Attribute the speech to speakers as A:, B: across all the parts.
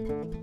A: Música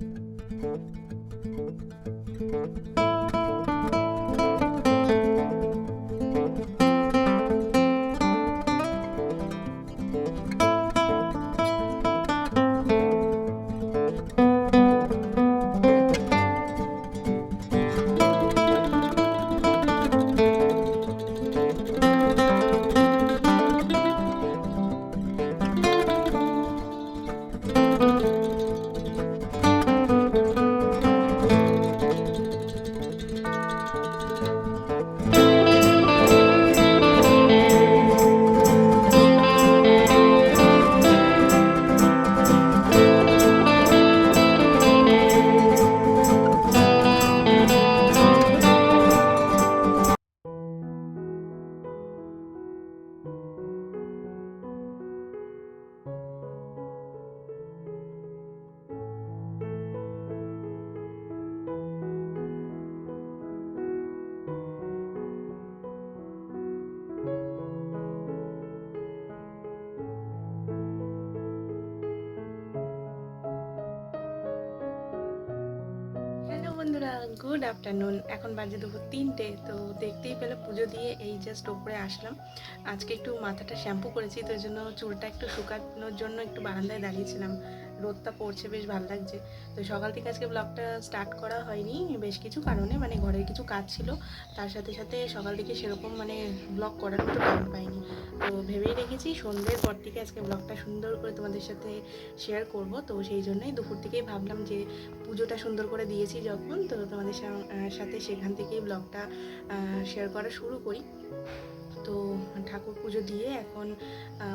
A: good afternoon. এখন বাজে দুপুর তিনটে, তো দেখতেই পেলে পুজো দিয়ে এই জাস্ট ওপরে আসলাম। আজকে একটু মাথাটা শ্যাম্পু করেছি, তো জন্য চুলটা একটু শুকানোর জন্য একটু বারান্দায় দাঁড়িয়েছিলাম। রোদটা পড়ছে, বেশ ভালো লাগছে। তো সকাল থেকে আজকে ব্লগটা স্টার্ট করা হয়নি, বেশ কিছু কারণে মানে ঘরের কিছু কাজ ছিল। তার সাথে সাথে সকাল থেকে সেরকম মানে ব্লগ করার মতো টাইম পাইনি। তো ভেবেই রেখেছি সন্ধ্যের পর থেকে আজকে ব্লগটা সুন্দর করে তোমাদের সাথে শেয়ার করব। তো সেই জন্যই দুপুর থেকেই ভাবলাম যে পুজোটা সুন্দর করে দিয়েছি যখন। তো তোমাদের সাথে সেখান থেকেই ব্লগটা শেয়ার করা শুরু করি। তো ঠাকুর পুজো দিয়ে এখন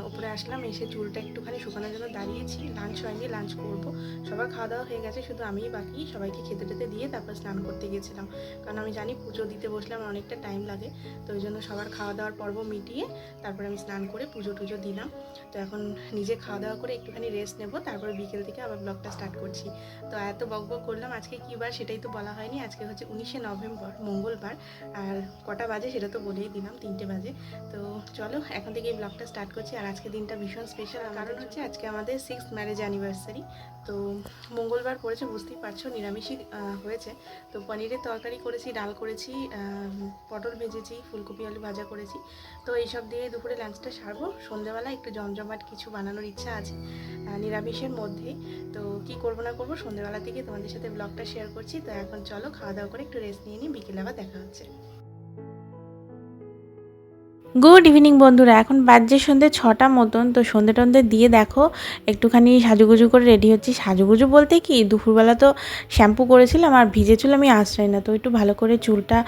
A: উপরে আসলাম, এসে চুলটা একটুখানি শুকানোর জন্য দাঁড়িয়েছি। লাঞ্চ হয়নি, লাঞ্চ করব। সবার খাওয়া দাওয়া হয়ে গেছে, শুধু আমিই বাকি। সবাইকে খেতে টেতে দিয়ে তারপর স্নান করতে গেছিলাম। কারণ আমি জানি পুজো দিতে বসলে আমার অনেকটা টাইম লাগে, তো ওই জন্য সবার খাওয়া দাওয়ার পর্ব মিটিয়ে তারপরে আমি স্নান করে পুজো টুজো দিলাম। তো এখন নিজে খাওয়া দাওয়া করে একটুখানি রেস্ট নেব, তারপরে বিকেল থেকে আবার ব্লগটা স্টার্ট করছি। তো এত বক বক করলাম, আজকে কী বার সেটাই তো বলা হয়নি। আজকে হচ্ছে উনিশে নভেম্বর, মঙ্গলবার, আর কটা বাজে সেটা তো বলেই দিলাম, তিনটে বাজে। তো চলো, এখন থেকে এই ব্লগটা স্টার্ট করছি। আর আজকে দিনটা ভীষণ স্পেশাল কারণ হচ্ছে আজকে আমাদের সিক্স ম্যারেজ অ্যানিভার্সারি তো মঙ্গলবার পড়েছে, বুঝতেই পারছ, নিরামিষই হয়েছে। তো পনিরের তরকারি করেছি, ডাল করেছি পটল ভেজেছি, ফুলকপি, আলু ভাজা করেছি। তো এইসব দিয়ে দুপুরে লাঞ্চটা সারবো। সন্ধ্যেবেলা একটু জমজমাট কিছু বানানোর ইচ্ছা আছে নিরামিষের মধ্যে। তো কি করব না করব, সন্ধ্যেবেলা থেকে তোমাদের সাথে ব্লগটা শেয়ার করছি। তো এখন চলো খাওয়া দাওয়া করে একটু রেস্ট নিয়ে নিই। বিকেলে আবার দেখা হচ্ছে। গুড ইভিনিং বন্ধুরা। এখন বাজছে সন্ধ্যে ছটা মতন, তো সন্ধ্যে টন্ধে দিয়ে দেখো, একটুখানি সাজুগুজু করে রেডি হচ্ছি। সাজুগুজু বলতে কি, দুপুরবেলা তো শ্যাম্পু করেছিলাম আর ভিজে চুল আমি আশ্রয় না, তো একটু ভালো করে চুলটা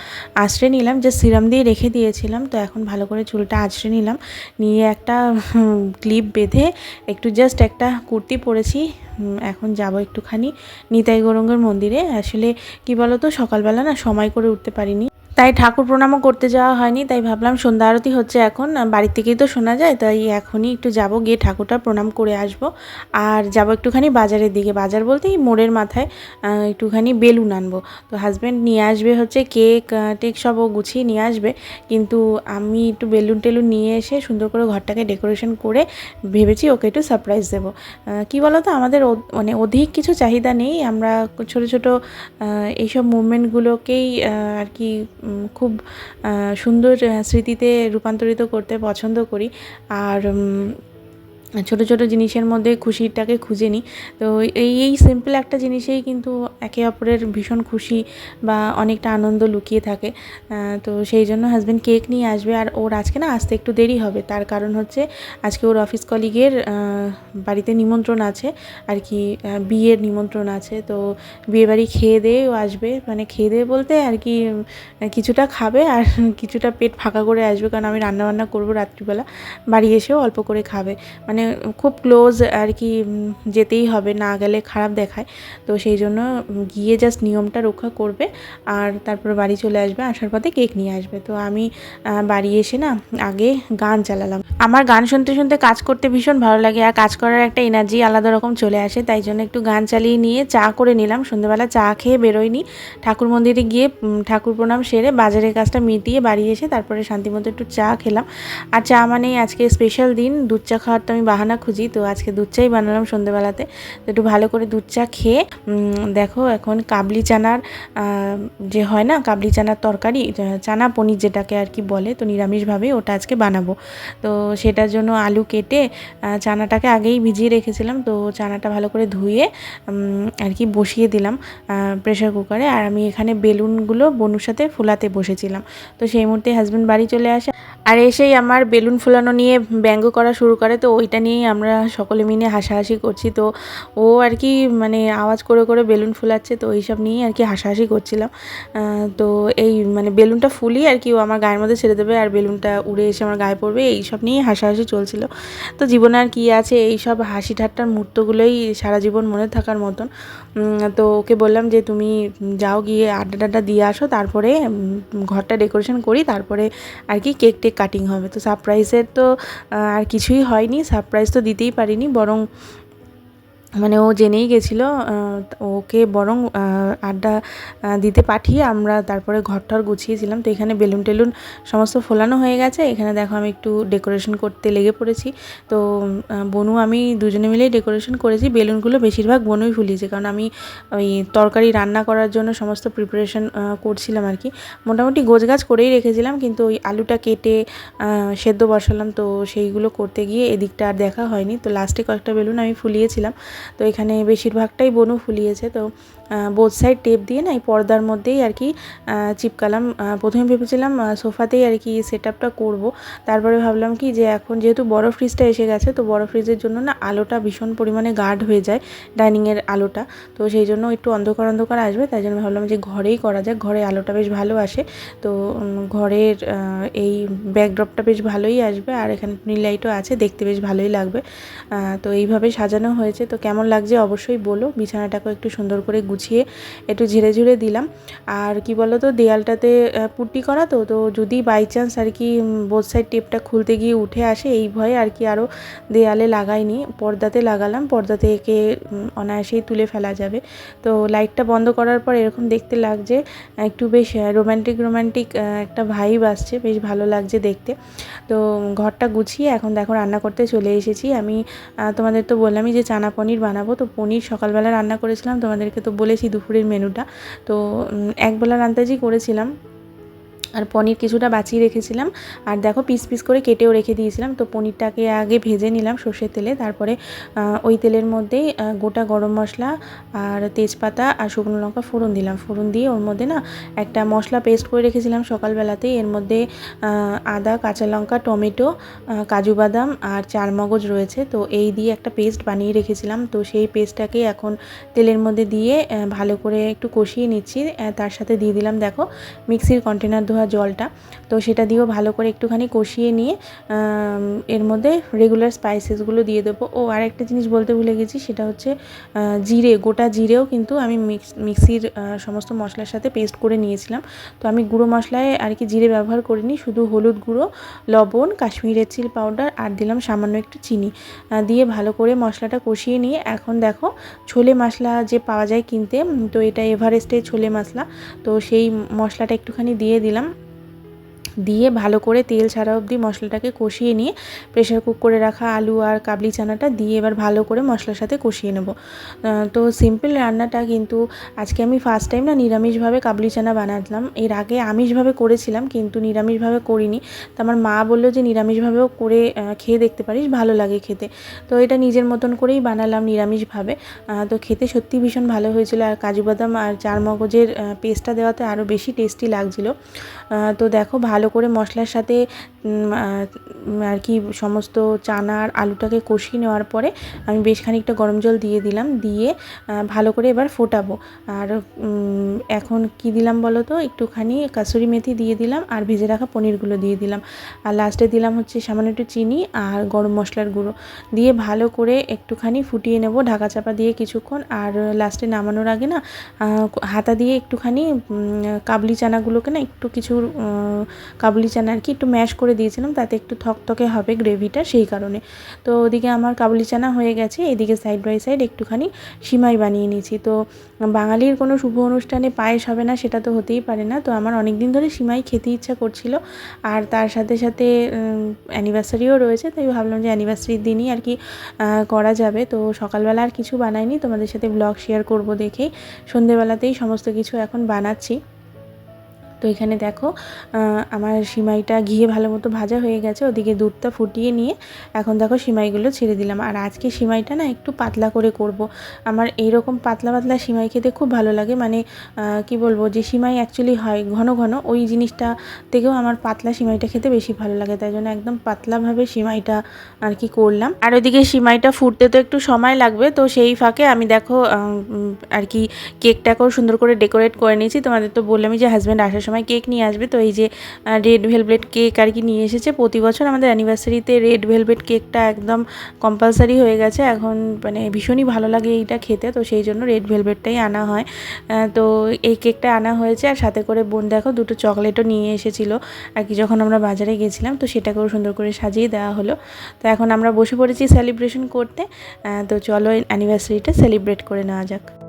A: আশ্রয় নিলাম। যে সিরাম দিয়ে রেখে দিয়েছিলাম, তো এখন ভালো করে চুলটা আশ্রয় নিলাম। নিয়ে একটা ক্লিপ বেঁধে একটু জাস্ট একটা কুর্তি পরেছি। এখন যাব একটুখানি নিতাই গৌরঙ্গের মন্দিরে। আসলে কি বলো তো সকালবেলা না সময় করে উঠতে পারিনি। তাই ঠাকুর প্রণামও করতে যাওয়া হয়নি, তাই ভাবলাম সন্ধ্যা আরতি হচ্ছে এখন বাড়ির থেকেই তো শোনা যায়, তাই এখনই একটু যাব, গিয়ে ঠাকুরটা প্রণাম করে আসব। আর যাব একটুখানি বাজারের দিকে, বাজার বলতে এই মোড়ের মাথায় একটুখানি বেলুন আনব। তো হাজব্যান্ড নিয়ে আসবে হচ্ছে কেক টেক সব ও গুছিয়ে নিয়ে আসবে, কিন্তু আমি একটু বেলুন টেলুন নিয়ে এসে সুন্দর করে ঘরটাকে ডেকোরেশন করে ভেবেছি ওকে একটু সারপ্রাইজ দেবো। কী বলো তো আমাদের মানে অধিক কিছু চাহিদা নেই, আমরা ছোট ছোট এইসব মুভমেন্টগুলোকেই আর কি খুব সুন্দর স্মৃতিতে রূপান্তরিত করতে পছন্দ করি। আর ছোট ছোট জিনিসের মধ্যে খুশিটাকে খুঁজে নিই। তো এই এই সিম্পল একটা জিনিসেই কিন্তু একে অপরের ভীষণ খুশি বা অনেকটা আনন্দ লুকিয়ে থাকে। তো সেই জন্য হাজব্যান্ড কেক নিয়ে আসবে। আর ওর আজকে না আসতে একটু দেরি হবে। তার কারণ হচ্ছে আজকে ওর অফিস কলিগের বাড়িতে নিমন্ত্রণ আছে। আর কি বিয়ের নিমন্ত্রণ আছে। তো বিয়েবাড়ি খেয়ে দিয়ে ও আসবে। মানে খেয়ে দিয়ে বলতে আর কি কিছুটা খাবে আর কিছুটা পেট ফাঁকা করে আসবে। কারণ আমি রান্নাবান্না করব রাত্রিবেলা। বাড়ি এসেও অল্প করে খাবে। মানে খুব ক্লোজ আর কি যেতেই হবে, না গেলে খারাপ দেখায়। তো সেই জন্য গিয়ে জাস্ট নিয়মটা রক্ষা করবে আর তারপর বাড়ি চলে আসবে, আসার পথে কেক নিয়ে আসবে। তো আমি বাড়ি এসে না, আগে গান চালালাম। আমার গান শুনতে শুনতে কাজ করতে ভীষণ ভালো লাগে আর কাজ করার একটা এনার্জি আলাদা রকম চলে আসে, তাই জন্য একটু গান চালিয়ে নিয়ে চা করে নিলাম। সন্ধ্যেবেলা চা খেয়ে বেরোয়নি। ঠাকুর মন্দিরে গিয়ে ঠাকুর প্রণাম সেরে বাজারের কাজটা মিটিয়ে বাড়ি এসে তারপরে শান্তিমতো একটু চা খেলাম। আর চা মানে আজকে স্পেশাল দিন, দুধ চা খাওয়ার তো আমি বাহানা খুঁজি, তো আজকে দুধ চাই বানালাম সন্ধেবেলাতে। একটু ভালো করে দুধ চা খেয়ে দেখো এখন কাবলি চানার যে হয় না, কাবলি চানার তরকারি চানা পনির যেটাকে আর কি বলে, তো নিরামিষভাবে ওটা আজকে বানাবো। তো সেটার জন্য আলু কেটে চানাটাকে আগেই ভিজিয়ে রেখেছিলাম, তো চানাটা ভালো করে ধুয়ে আর কি বসিয়ে দিলাম প্রেশার কুকারে আর আমি এখানে বেলুনগুলো বনুর সাথে ফোলাতে বসেছিলাম। তো সেই মুহূর্তে হাজব্যান্ড বাড়ি চলে আসে। আর এসেই আমার বেলুন ফুলানো নিয়ে ব্যঙ্গ করা শুরু করে, তো ওইটা নিয়েই আমরা সকলে মিলে হাসাহাসি করছি। তো ও আর কি মানে আওয়াজ করে করে বেলুন ফুলাচ্ছে, তো এইসব নিয়েই আর কি হাসাহাসি করছিলাম। তো এই মানে বেলুনটা ফুলিয়ে আর কি ও আমার গায়ের মধ্যে ছেড়ে দেবে আর বেলুনটা উড়ে এসে আমার গায়ে পড়বে, এইসব নিয়েই হাসাহাসি চলছিল। তো জীবনে আর কী আছে, এইসব হাসি ঠাট্টার মুহূর্তগুলোই সারা জীবন মনে থাকার মতন। তো ওকে বললাম যে তুমি যাও গিয়ে আড্ডা টাড্ডা দিয়ে আসো, তারপরে ঘরটা ডেকোরেশন করি, তারপরে আর কি কেক টেক কাটিং হবে। তো সারপ্রাইজের তো আর কিছুই হয়নি সারপ্রাইজ তো দিতেই পারিনি, বরং মানে ও জেনেই গেছিল ওকে বরং আড্ডা দিতে পাঠিয়ে আমরা তারপরে ঘরটর গুছিয়েছিলাম। তো এখানে বেলুন টেলুন সমস্ত ফোলানো হয়ে গেছে। এখানে দেখো আমি একটু ডেকোরেশন করতে লেগে পড়েছি। তো বনু, আমি দুজনে মিলেই ডেকোরেশন করেছি। বেলুনগুলো বেশিরভাগ বনুই ফুলিয়েছে, কারণ আমি ওই তরকারি রান্না করার জন্য সমস্ত প্রিপারেশন করছিলাম আর কি। মোটামুটি গোছগাছ করেই রেখেছিলাম, কিন্তু ওই আলুটা কেটে সেদ্ধ বসালাম। তো সেইগুলো করতে গিয়ে এদিকটা আর দেখা হয়নি। তো লাস্টে কয়েকটা বেলুন আমি ফুলিয়েছিলাম। তো এখানে বেশিরভাগটাই বনু ফুলিয়েছে তো বোথ সাইড টেপ দিয়ে না এই পর্দার মধ্যেই আর কি চিপকালাম। প্রথমে ভেবেছিলাম সোফাতেই আর কি সেট আপটা করব। তারপরে ভাবলাম কি যে এখন যেহেতু বড় ফ্রিজটা এসে গেছে, তো বড় ফ্রিজের জন্য না আলোটা ভীষণ পরিমাণে গার্ড হয়ে যায় ডাইনিংয়ের আলোটা। তো সেই জন্য একটু অন্ধকার অন্ধকার আসবে, তাই জন্য ভাবলাম যে ঘরেই করা যাক, ঘরে আলোটা বেশ ভালো আসে। তো ঘরের এই ব্যাকড্রপটা বেশ ভালোই আসবে, আর এখানে নীল লাইটও আছে, দেখতে বেশ ভালোই লাগবে। তো এইভাবে সাজানো হয়েছে। তো কেমন লাগছে অবশ্যই বলো, বিছানাটাকেও একটু সুন্দর করে গুছিয়ে একটু ঝেড়ে ঝুড়ে দিলাম। আর কি বলো তো দেয়ালটাতে পুট্টি করা তো তো যদি বাই চান্স আর কি বোধ সাইড টেপটা খুলতে গিয়ে উঠে আসে, এই ভয়ে আর কি আরও দেয়ালে লাগাইনি। পর্দাতে লাগালাম, পর্দা থেকে অনায়াসেই তুলে ফেলা যাবে। তো লাইটটা বন্ধ করার পর এরকম দেখতে লাগছে, একটু বেশ রোম্যান্টিক রোম্যান্টিক একটা ভাইব আসছে, বেশ ভালো লাগছে দেখতে। তো ঘরটা গুছিয়ে এখন দেখো রান্না করতে চলে এসেছি। আমি তোমাদের তো বললামই যে চানা পনির বানাবো, তো পনির সকালবেলা রান্না করেছিলাম, তোমাদেরকে তো বলেছি দুপুরের মেনুটা। তো একবেলা রান্তাজি করেছিলাম। আর পনির কিছুটা বাঁচিয়ে রেখেছিলাম। আর দেখো পিস পিস করে কেটেও রেখে দিয়েছিলাম। তো পনিরটাকে আগে ভেজে নিলাম সর্ষের তেলে। তারপরে ওই তেলের মধ্যেই গোটা গরম মশলা আর তেজপাতা আর শুকনো লঙ্কা ফোড়ন দিলাম। ফোড়ন দিয়ে ওর মধ্যে না একটা মশলা পেস্ট করে রেখেছিলাম সকালবেলাতেই। এর মধ্যে আদা, কাঁচা লঙ্কা, টমেটো কাজু বাদাম আর চার মগজ রয়েছে। তো এই দিয়ে একটা পেস্ট বানিয়ে রেখেছিলাম। তো সেই পেস্টটাকে এখন তেলের মধ্যে দিয়ে ভালো করে একটু কষিয়ে নিচ্ছি। তার সাথে দিয়ে দিলাম, দেখো, মিক্সির কন্টেনার ধোয়া জলটা। তো সেটা দিয়েও ভালো করে একটুখানি কষিয়ে নিয়ে এর মধ্যে রেগুলার স্পাইসেসগুলো দিয়ে দেবো। ও আর একটা জিনিস বলতে ভুলে গেছি, সেটা হচ্ছে জিরে, গোটা জিরেও কিন্তু আমি মিক্স মিক্সির সমস্ত মশলার সাথে পেস্ট করে নিয়েছিলাম। তো আমি গুঁড়ো মশলায় আর কি জিরে ব্যবহার করিনি, শুধু হলুদ গুঁড়ো, লবণ কাশ্মীরের চিল পাউডার আর দিলাম সামান্য একটু চিনি। দিয়ে ভালো করে মশলাটা কষিয়ে নিয়ে, এখন দেখো ছোলে মশলা যে পাওয়া যায় কিনতে, তো এটা এভারেস্টের ছোলে মশলা। তো সেই মশলাটা একটুখানি দিয়ে দিলাম। দিয়ে ভালো করে তেল ছাড়া অবধি মশলাটাকে কষিয়ে নিয়ে প্রেশার কুক করে রাখা আলু আর কাবলি চানাটা দিয়ে এবার ভালো করে মশলার সাথে কষিয়ে নেব। তো সিম্পল রান্নাটা কিন্তু আজকে আমি ফার্স্ট টাইম না নিরামিষভাবে কাবলি চানা বানালাম। এর আগে আমিষভাবে করেছিলাম কিন্তু নিরামিষভাবে করিনি। তো আমার মা বলল যে নিরামিষভাবেও করে খেয়ে দেখতে পারিস, ভালো লাগে খেতে। তো এটা নিজের মতন করেই বানালাম নিরামিষভাবে। তো খেতে সত্যি ভীষণ ভালো হয়েছিল আর কাজু বাদাম আর চার মগজের পেস্টটা দেওয়াতে আরও বেশি টেস্টি লাগছিল। তো দেখো ভালো করে মশলার সাথে আর কি সমস্ত চানা আর আলুটাকে কষিয়ে নেওয়ার পরে আমি বেশ খানিকটা গরম জল দিয়ে দিলাম, দিয়ে ভালো করে এবার ফোটাবো। আর এখন কি দিলাম বলো তো? একটুখানি কাসুরি মেথি দিয়ে দিলাম আর ভেজে রাখা পনিরগুলো দিয়ে দিলাম। আর লাস্টে দিলাম হচ্ছে সামান্য একটু চিনি আর গরম মশলার গুঁড়ো। দিয়ে ভালো করে একটুখানি ফুটিয়ে নেব ঢাকা চাপা দিয়ে কিছুক্ষণ। আর লাস্টে নামানোর আগে না হাতা দিয়ে একটুখানি কাবলি চানাগুলোকে না একটু কিছু কাবুলি চানা আর কি একটু ম্যাশ করে দিয়েছিলাম, তাতে একটু থকথকে হবে গ্রেভিটা সেই কারণে। তো ওদিকে আমার কাবুলি চানা হয়ে গেছে, এদিকে সাইড বাই সাইড একটুখানি সিমাই বানিয়ে নিয়েছি। তো বাঙালির কোনো শুভ অনুষ্ঠানে পায়েস হবে না, সেটা তো হতেই পারে না। তো আমার অনেক দিন ধরে সিমাই খেতে ইচ্ছা করছিল, আর তার সাথে সাথে অ্যানিভার্সারিও রয়েছে, তাই ভাবলাম যে অ্যানিভার্সারির দিনই আর কি করা যাবে। তো সকালবেলা আর কিছু বানাইনি, তোমাদের সাথে ব্লগ শেয়ার করব দেখেই। সন্ধেবেলাতেই সমস্ত কিছু এখন বানাচ্ছি। তো এখানে দেখো আমার সিমাইটা ঘিয়ে ভালো মতো ভাজা হয়ে গেছে। ওদিকে দুধটা ফুটিয়ে নিয়ে এখন দেখো সিমাইগুলো ছেড়ে দিলাম। আর আজকে সিমাইটা না একটু পাতলা করে করব। আমার এইরকম পাতলা পাতলা সিমাই খেতে খুব ভালো লাগে। মানে কি বলব, যে সিমাই অ্যাকচুয়ালি হয় ঘন ঘন, ওই জিনিসটা থেকেও আমার পাতলা সিমাইটা খেতে বেশি ভালো লাগে। তাই জন্য একদম পাতলাভাবে সিমাইটা আর কি করলাম। আর ওইদিকে সিমাইটা ফুটতে তো একটু সময় লাগবে। তো সেই ফাঁকে আমি দেখো আর কি কেকটাকেও সুন্দর করে ডেকোরেট করে নিয়েছি। তোমাদের তো বললামই যে হাজব্যান্ড আসার সময় কেক নিয়ে আসবে। তো এই যে রেড ভেলভেট কেক আর কি নিয়ে এসেছে। প্রতি বছর আমাদের অ্যানিভার্সারিতে রেড ভেলভেট কেকটা একদম কম্পালসারি হয়ে গেছে। এখন মানে ভীষণই ভালো লাগে এইটা খেতে। তো সেই জন্য রেড ভেলভেটটাই আনা হয়। তো এই কেকটা আনা হয়েছে। আর সাথে করে বোন, দেখো, দুটো চকলেটও নিয়ে এসেছিল। আর কি যখন আমরা বাজারে গেছিলাম, তো সেটাকেও সুন্দর করে সাজিয়ে দেওয়া হলো। তো এখন আমরা বসে পড়েছি সেলিব্রেশন করতে। তো চলো অ্যানিভার্সারিটা সেলিব্রেট করে নেওয়া যাক।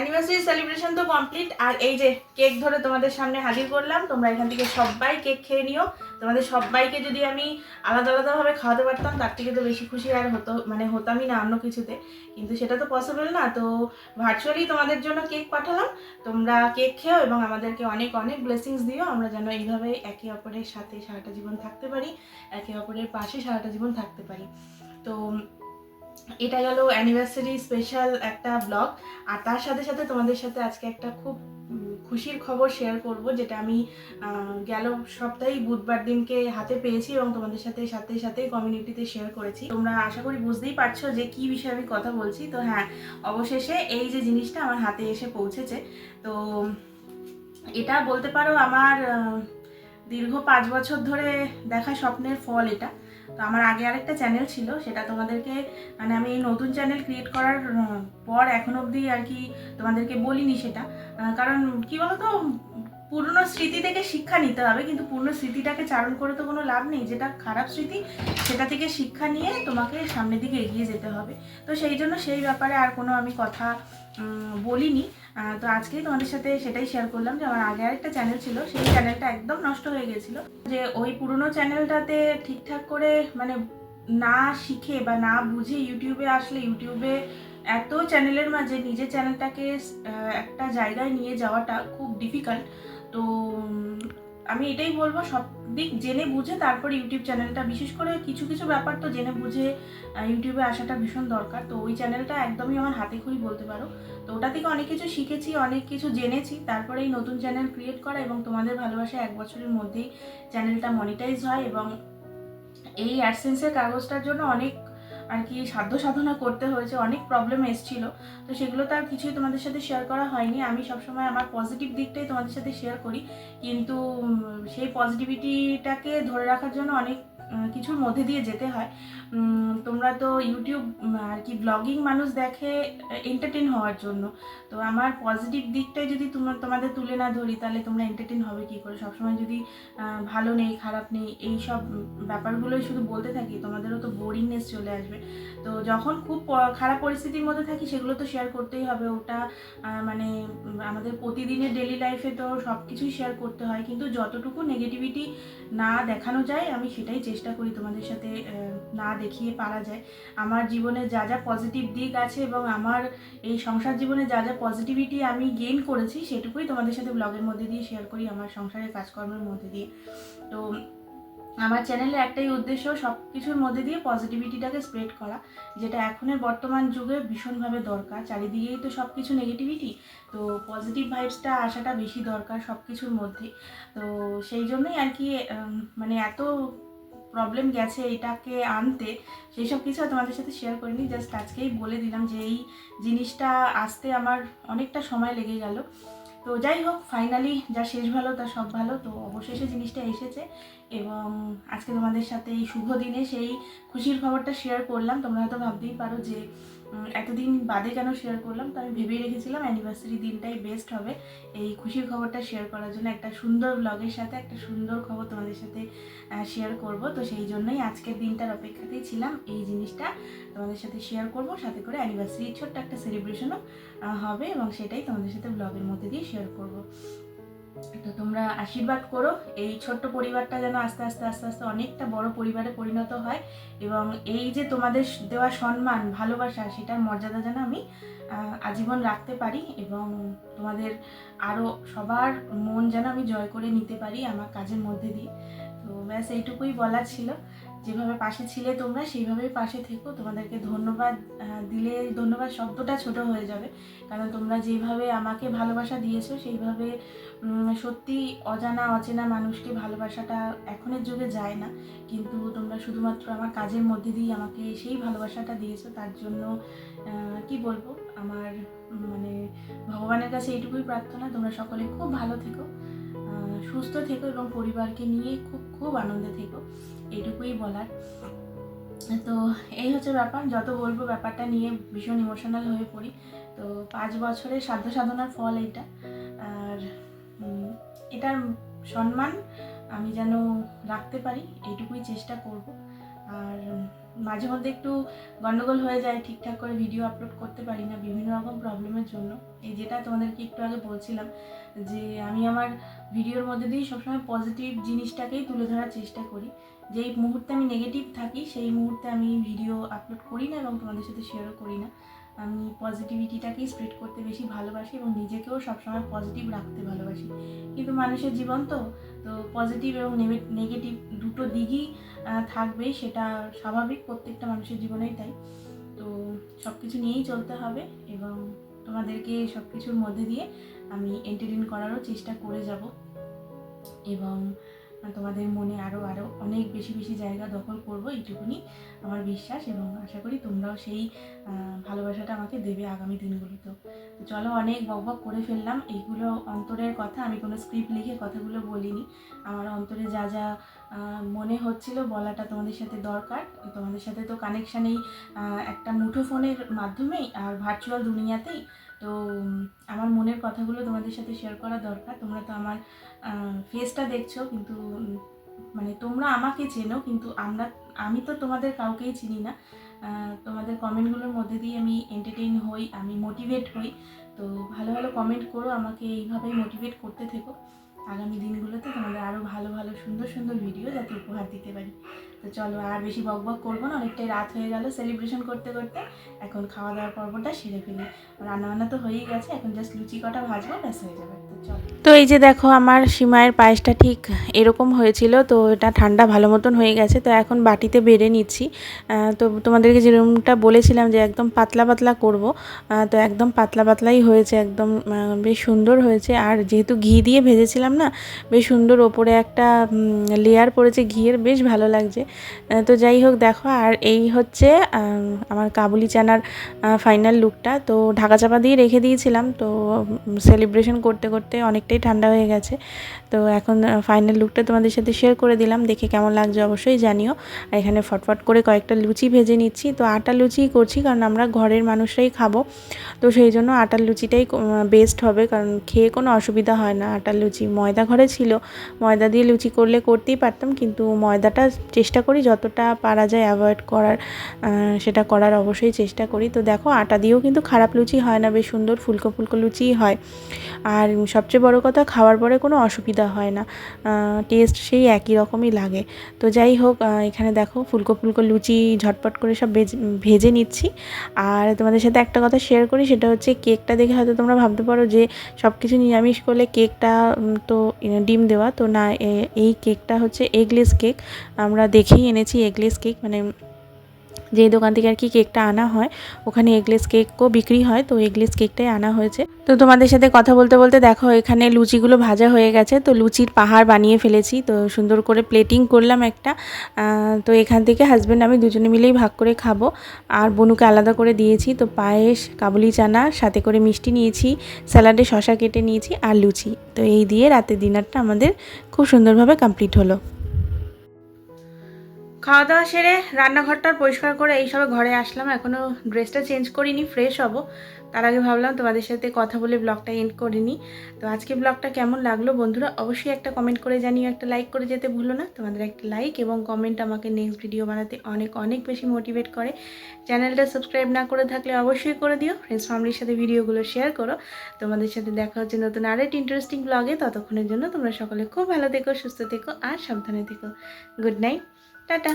A: অ্যানিভার্সারি সেলিব্রেশন তো কমপ্লিট আর এই যে কেক ধরে তোমাদের সামনে হাজির করলাম, তোমরা এখান থেকে সবাই কেক খেয়ে নিও। তোমাদের সবাইকে যদি আমি আলাদা আলাদাভাবে খাওয়াতে পারতাম, তার থেকে তো বেশি খুশি আর হতো মানে হতামই না অন্য কিছুতে। কিন্তু সেটা তো পসিবল না। তো ভার্চুয়ালি তোমাদের জন্য কেক পাঠালাম। তোমরা কেক খেও এবং আমাদেরকে অনেক অনেক ব্লেসিংস দিও। আমরা যেন এইভাবে একে অপরের সাথে সারাটা জীবন থাকতে পারি, একে অপরের পাশে সারাটা জীবন থাকতে পারি। তো এটা গেল অ্যানিভার্সারি স্পেশাল একটা ব্লগ আর তার সাথে সাথে তোমাদের সাথে আজকে একটা খুব খুশির খবর শেয়ার করব, যেটা আমি গেল সপ্তাহেই বুধবার দিনকে হাতে পেয়েছি এবং তোমাদের সাথে সাথে সাথেই কমিউনিটিতে শেয়ার করেছি। তোমরা আশা করি বুঝতেই পারছ যে কি বিষয়ে আমি কথা বলছি। তো হ্যাঁ অবশেষে এই যে জিনিসটা আমার হাতে এসে পৌঁছেছে। তো, এটা বলতে পারো আমার দীর্ঘ পাঁচ বছর ধরে দেখা স্বপ্নের ফল এটা। তো আমার আগে আরেকটা চ্যানেল ছিল, সেটা তোমাদেরকে মানে আমি নতুন চ্যানেল ক্রিয়েট করার পর এখন অবধি আর কি তোমাদেরকে বলিনি সেটা। কারণ কি বলতো, পুরনো স্মৃতি থেকে শিক্ষা নিতে হবে, কিন্তু পুরনো স্মৃতিটাকে চারণ করে তো কোনো লাভ নেই। যেটা খারাপ স্মৃতি, সেটা থেকে শিক্ষা নিয়ে তোমাকে সামনের দিকে এগিয়ে যেতে হবে। তো সেই জন্য সেই ব্যাপারে আর কোনো আমি কথা বলিনি। তো আজকেই তোমাদের সাথে সেটাই শেয়ার করলাম যে আমার আগে আরেকটা চ্যানেল ছিল, সেই চ্যানেলটা একদম নষ্ট হয়ে গেছিল। যে ওই পুরনো চ্যানেলটাতে ঠিকঠাক করে মানে না শিখে বা না বুঝে ইউটিউবে আসলে ইউটিউবে এত চ্যানেলের মাঝে নিজের চ্যানেলটাকে একটা জায়গায় নিয়ে যাওয়াটা খুব ডিফিকাল্ট তো আমি এটাই বলব, সব দিক জেনে বুঝে তারপর ইউটিউব চ্যানেলটা বিশেষ করে কিছু কিছু ব্যাপার তো জেনে বুঝে ইউটিউবে আসাটা ভীষণ দরকার। তো ওই চ্যানেলটা একদমই আমার হাতে খড়ি বলতে পারো। তো ওটা থেকে অনেক কিছু শিখেছি, অনেক কিছু জেনেছি। তারপরে এই নতুন চ্যানেল ক্রিয়েট করা এবং তোমাদের ভালোবাসা এক বছরের মধ্যেই চ্যানেলটা মনিটাইজ হয় এবং এই অ্যাডসেন্সের কাগজটার জন্য অনেক আর কি সাধ্য সাধনা করতে হয়েছে, অনেক প্রবলেম এসেছিল। তো সেগুলো তো আর কিছুই তোমাদের সাথে শেয়ার করা হয়নি। আমি সবসময় আমার পজিটিভ দিকটাই তোমাদের সাথে শেয়ার করি। কিন্তু সেই পজিটিভিটিটাকে ধরে রাখার জন্য অনেক কিছুর মধ্যে দিয়ে যেতে হয়। তোমরা তো ইউটিউব আর কি ব্লগিং মানুষ দেখে এন্টারটেন হওয়ার জন্য। তো আমার পজিটিভ দিকটাই যদি তোমার, তোমাদের তুলে না ধরি, তাহলে তোমরা এন্টারটেন হবে কি করে? সবসময় যদি ভালো নেই, খারাপ নেই এই সব ব্যাপারগুলোই শুধু বলতে থাকি, তোমাদেরও তো বোরিংনেস চলে আসবে। তো যখন খুব খারাপ পরিস্থিতির মধ্যে থাকি, সেগুলো তো শেয়ার করতেই হবে। ওটা মানে আমাদের প্রতিদিনের ডেলি লাইফে তো সব কিছুই শেয়ার করতে হয়। কিন্তু যতটুকু নেগেটিভিটি না দেখানো যায়, আমি সেটাই চেষ্টা চেষ্টা করি তোমাদের সাথে না দেখিয়ে পারা যায়। আমার জীবনে যা যা পজিটিভ দিক আছে এবং আমার এই সংসার জীবনে যা যা পজিটিভিটি আমি গেইন করেছি, সেটুকুই তোমাদের সাথে ব্লগের মধ্যে দিয়ে শেয়ার করি, আমার সংসারের কাজকর্মের মধ্যে দিয়ে। তো, আমার চ্যানেলে একটাই উদ্দেশ্য সব কিছুর মধ্যে দিয়ে পজিটিভিটিটাকে স্প্রেড করা, যেটা এখনের বর্তমান যুগে ভীষণভাবে দরকার। চারিদিকেই তো সব কিছু নেগেটিভিটি তো পজিটিভ ভাইবসটা আসাটা বেশি দরকার সব কিছুর মধ্যে। তো সেই জন্যই আর কি মানে এত প্রবলেম গেছে এটাকে আনতে সেই সব কিছু তোমাদের সাথে শেয়ার করিনি জাস্ট আজকেই বলে দিলাম যে এই জিনিসটা আসতে আমার অনেকটা সময় লেগে গেল। তো যাই হোক ফাইনালি যা শেষ ভালো তা সব ভালো, তো অবশেষে জিনিসটা এসেছে এবং আজকে তোমাদের সাথে এই শুভ দিনে সেই খুশির খবরটা শেয়ার করলাম। তোমরা হয়তো ভাবতেই পারো যে এতদিন বাদে কেন শেয়ার করলাম, তো আমি ভেবেই রেখেছিলাম অ্যানিভার্সারি দিনটাই বেস্ট হবে। এই খুশির খবরটা শেয়ার করার জন্য একটা সুন্দর ব্লগের সাথে একটা সুন্দর খবর তোমাদের সাথে শেয়ার করব। তো সেই জন্যই আজকের দিনটার অপেক্ষাতেই ছিলাম এই জিনিসটা তোমাদের সাথে শেয়ার করব। সাথে করে অ্যানিভার্সারি ছোট্ট একটা সেলিব্রেশনও হবে এবং সেটাই তোমাদের সাথে ব্লগের মধ্যে দিয়ে শেয়ার করব। তো তোমরা আশীর্বাদ করো, এই ছোট্ট পরিবারটা যেন আস্তে আস্তে আস্তে আস্তে অনেকটা বড় পরিবারে পরিণত হয় এবং এই যে তোমাদের দেওয়া সম্মান, ভালোবাসা, সেটার মর্যাদা যেন আমি আজীবন রাখতে পারি এবং তোমাদের আরও সবার মন যেন আমি জয় করে নিতে পারি আমার কাজের মধ্যে দিয়ে। তো ব্যাস, এইটুকুই বলার ছিল। যেভাবে পাশে ছিলে তোমরা, সেইভাবেই পাশে থেকো। তোমাদেরকে ধন্যবাদ দিলে ধন্যবাদ শব্দটা ছোট হয়ে যাবে। কারণ তোমরা যেভাবে আমাকে ভালোবাসা দিয়েছ, সেইভাবে সত্যি অজানা, অচেনা মানুষকে ভালোবাসাটা এখনের যুগে যায় না। কিন্তু তোমরা শুধুমাত্র আমার কাজের মধ্যে দিয়ে আমাকে সেই ভালোবাসাটা দিয়েছ। তার জন্য কি বলব? আমার মানে ভগবানের কাছে এইটুকুই প্রার্থনা। তোমরা সকলে খুব ভালো থেকো। সুস্থ থেকো এবং পরিবারকে নিয়ে খুব খুব আনন্দে থেকো। এইটুকুই বলার। তো এই হচ্ছে ব্যাপার। যত বলব ব্যাপারটা নিয়ে ভীষণ ইমোশনাল হয়ে পড়ি। তো পাঁচ বছরের সাধ্য সাধনার ফল এটা। আর এটার সম্মান আমি যেন রাখতে পারি, এইটুকুই চেষ্টা করব। আর মাঝে মধ্যে একটু গন্ডগোল হয়ে যায়, ঠিকঠাক করে ভিডিও আপলোড করতে পারি না, বিভিন্ন রকম প্রবলেমের জন্য। এই যেটা তোমাদেরকে একটু আগে বলছিলাম যে আমি আমার ভিডিওর মধ্যে দিয়েই সবসময় পজিটিভ জিনিসটাকেই তুলে ধরার চেষ্টা করি। যেই মুহূর্তে আমি নেগেটিভ থাকি, সেই মুহূর্তে আমি ভিডিও আপলোড করি না এবং তোমাদের সাথে শেয়ারও করি না। আমি পজিটিভিটিটাকেই স্প্রেড করতে বেশি ভালোবাসি এবং নিজেকেও সবসময় পজিটিভ রাখতে ভালোবাসি। কিন্তু মানুষের জীবন তো তো পজিটিভ এবং নেগেটিভ দুটো দিকই আহ, থাকবেই সেটা স্বাভাবিক প্রত্যেকটা মানুষের জীবনেই তাই। তো সব কিছু নিয়েই চলতে হবে এবং তোমাদেরকে সব কিছুর মধ্যে দিয়ে আমি এন্টারটেন করারও চেষ্টা করে যাব। এবং তোমাদের মনে আরও আরও অনেক বেশি বেশি জায়গা দখল করব, এইটুকুনি আমার বিশ্বাস এবং আশা করি তোমরাও সেই ভালোবাসাটা আমাকে দেবে আগামী দিনগুলোতেও তো চলো অনেক বক বক করে ফেললাম, এইগুলো অন্তরের কথা, আমি কোনো স্ক্রিপ্ট লিখে কথাগুলো বলিনি। আমার অন্তরে যা যা মনে হচ্ছিল বলাটা তোমাদের সাথে দরকার। তোমাদের সাথে তো কানেকশান এই একটা মুঠো ফোনের মাধ্যমেই আর ভার্চুয়াল দুনিয়াতেই তো আমার মনের কথাগুলো তোমাদের সাথে শেয়ার করা দরকার। তোমরা তো আমার ফেসটা দেখছ, কিন্তু মানে তোমরা আমাকে চেনো, কিন্তু আমরা, আমি তো তোমাদের কাউকেই চিনি না। তোমাদের কমেন্টগুলোর মধ্যে দিয়ে আমি এন্টারটেইন হই, আমি মোটিভেট হই। তো ভালো ভালো কমেন্ট করো, আমাকে এইভাবেই মোটিভেট করতে থেকো। আগামী দিনগুলোতে তোমাদের আরও ভালো ভালো, সুন্দর সুন্দর ভিডিও যাতে উপহার দিতে পারি। তো চলো আর বেশি বক বক করব না, অনেকটাই রাত হয়ে গেল সেলিব্রেশন করতে করতে। এখন খাওয়া দাওয়ার পর্বটা সেরে ফেলি। রান্নাবান্না তো হয়েই গেছে, এখন জাস্ট লুচি কটা ভাজবো, ব্যাস হয়ে যাবে। তো এই যে দেখো, আমার সিমাইয়ের পায়েসটা ঠিক এরকম হয়েছিল, তো এটা ঠান্ডা ভালো মতন হয়ে গেছে, তো এখন বাটিতে বেড়ে নিচ্ছি। তো তোমাদেরকে যেরকমটা বলেছিলাম যে একদম পাতলা পাতলা করব তো একদম পাতলা, পাতলাই হয়েছে, একদম বেশ সুন্দর হয়েছে। আর যেহেতু ঘি দিয়ে ভেজেছিলাম না? বেশ সুন্দর ওপরে একটা লেয়ার পড়েছে ঘিয়ের, বেশ ভালো লাগছে। তো যাই হোক দেখো, আর এই হচ্ছে আমার কাবুলি চানার ফাইনাল লুকটা তো ঢাকা চাপা দিয়ে রেখে দিয়েছিলাম, তো সেলিব্রেশন করতে করতে অনেকটাই ঠান্ডা হয়ে গেছে। তো এখন ফাইনাল লুকটা তোমাদের সাথে শেয়ার করে দিলাম, দেখে কেমন লাগছে অবশ্যই জানিও। আর এখানে ফটফট করে কয়েকটা লুচি ভেজে নিচ্ছি। তো আটা লুচিই করছি, কারণ আমরা ঘরের মানুষরাই খাব। তো সেই জন্য আটার লুচিটাই বেস্ট হবে, কারণ খেয়ে কোনো অসুবিধা হয় না, আটার লুচি ময়দা ঘরে ছিল। ময়দা দিয়ে লুচি করলে করতেই পারতাম, কিন্তু ময়দাটা চেষ্টা করি যতটা পারা যায় অ্যাভয়েড করার সেটা করার অবশ্যই চেষ্টা করি। তো দেখো, আটা দিয়েও কিন্তু খারাপ লুচি হয় না, বেশ সুন্দর ফুলকো ফুলকো লুচিই হয়। আর সবচেয়ে বড় কথা, খাওয়ার পরে কোনো অসুবিধা হয় না টেস্ট সেই একই রকমই লাগে। তো যাই হোক এখানে দেখো, ফুলকো ফুলকো লুচি ঝটপট করে সব ভেজে নিচ্ছি। আর তোমাদের সাথে একটা কথা শেয়ার করি, সেটা হচ্ছে কেকটা দেখে হয়তো তোমরা ভাবতে পারো যে সব কিছু নিরামিষ করলে কেকটা তো ডিম দেওয়া। তো না এই কেকটা হচ্ছে এগলেস কেক। আমরা দেখেই এনেছি এগলেস কেক। মানে যেই দোকান থেকে আর কি কেকটা আনা হয়, ওখানে এগলেস কেকও বিক্রি হয়, তো এগলেস কেকটাই আনা হয়েছে। তো তোমাদের সাথে কথা বলতে বলতে দেখো, এখানে লুচিগুলো ভাজা হয়ে গেছে, তো লুচির পাহাড় বানিয়ে ফেলেছি, তো সুন্দর করে প্লেটিং করলাম একটা। তো এখান থেকে হাজব্যান্ড আমি দুজনে মিলেই ভাগ করে খাব। আর বনুকে আলাদা করে দিয়েছি, তো পায়েস, কাবুলি চানা, সাথে করে মিষ্টি নিয়েছি, স্যালাডে শশা কেটে নিয়েছি আর লুচি। তো এই দিয়ে রাতের ডিনারটা আমাদের খুব সুন্দরভাবে কমপ্লিট হলো। খাওয়া দাওয়া সেরে রান্নাঘরটা পরিষ্কার করে এইসবে ঘরে আসলাম। এখনও ড্রেসটা চেঞ্জ করিনি ফ্রেশ হব। তার আগে ভাবলাম তোমাদের সাথে কথা বলে ব্লগটা এন্ড করিনি তো আজকে ব্লগটা কেমন লাগল বন্ধুরা? অবশ্যই একটা কমেন্ট করে জানিও, একটা লাইক করে যেতে ভুলো না। তোমাদের একটা লাইক এবং কমেন্ট আমাকে নেক্সট ভিডিও বানাতে অনেক অনেক বেশি মোটিভেট করে। চ্যানেলটা সাবস্ক্রাইব না করে থাকলে অবশ্যই করে দিও। ফ্রেন্ডস ফ্যামিলির সাথে ভিডিওগুলো শেয়ার করো। তোমাদের সাথে দেখা হচ্ছে নতুন আরেকটি ইন্টারেস্টিং ব্লগে ততক্ষণের জন্য তোমরা সকলে খুব ভালো থেকো, সুস্থ থেকো আর সাবধানে থেকো। Good night tata.